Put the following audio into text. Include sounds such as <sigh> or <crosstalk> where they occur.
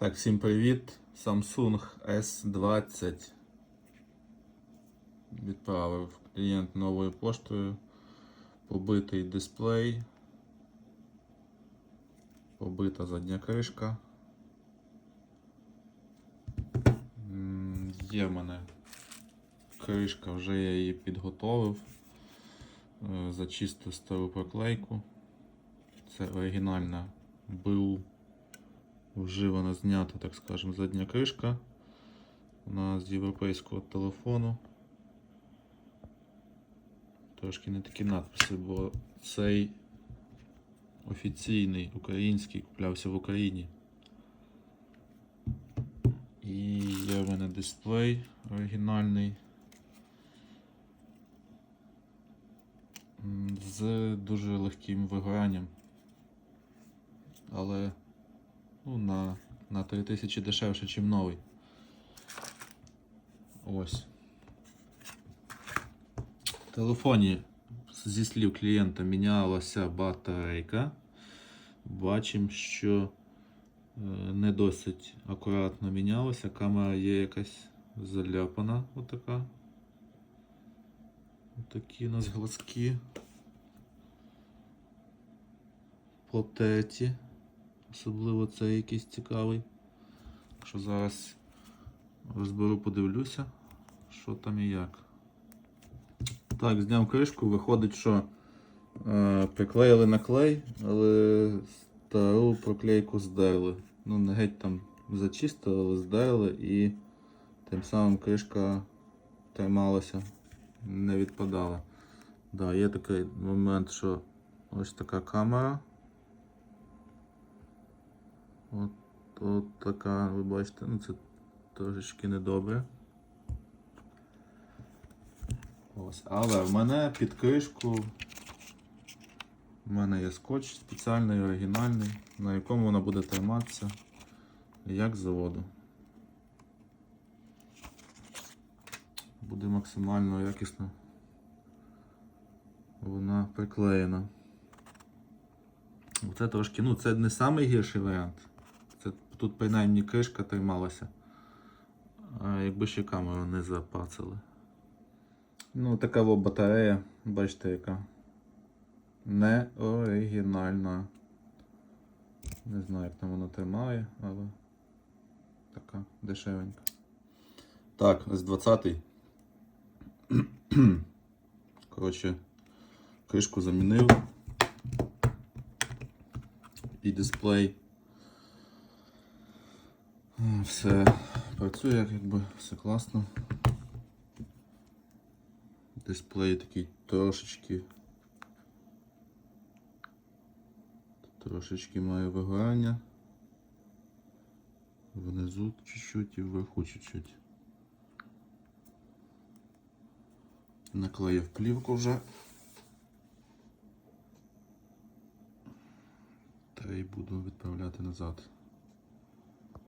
Так, всім привіт. Samsung S20 відправив клієнт новою поштою. Побитий дисплей. Побита задня кришка. Є в мене кришка, вже я її підготовив. Е, Зачистив стару проклейку. Це оригінальна БУ вживана знята, так скажемо, задня кришка. Вона з європейського телефону. Трошки не такі надписи, бо цей офіційний український куплявся в Україні. І є в мене дисплей оригінальний. З дуже легким вигоранням. Але ну, на, на 3000 дешевше, ніж новий. Ось. В телефоні, зі слів клієнта, мінялася батарейка. Бачимо, що е, не досить акуратно мінялася. Камера є якась заляпана. Отака. Отакі у нас глазки. Потерті. Особливо цей якийсь цікавий. Що зараз розберу, подивлюся, що там і як. Так, зняв кришку, виходить, що е, приклеїли на клей, але стару проклейку здерли. Ну, не геть там зачистили, але здерли і тим самим кришка трималася, не відпадала. Да, є такий момент, що ось така камера. От, от така, ви бачите, ну це трошечки недобре. Ось, але в мене під кришку в мене є скотч спеціальний, оригінальний, на якому вона буде триматися як заводу. Буде максимально якісно вона приклеєна. Це трошки, ну це не найгірший варіант. Тут принаймні кришка трималася. А якби ще камеру не запацали. Ну, така батарея, бачите, яка не оригінальна. Не знаю, як там вона тримає, але така дешевенька. Так, з 20-й. <clears throat> Коротше, кришку замінив. І дисплей. Все працює, якби все класно. Дисплей такий трошечки. Трошечки має вигорання. Внизу чуть-чуть і вверху чуть-чуть. Наклеїв плівку вже. Та й буду відправляти назад.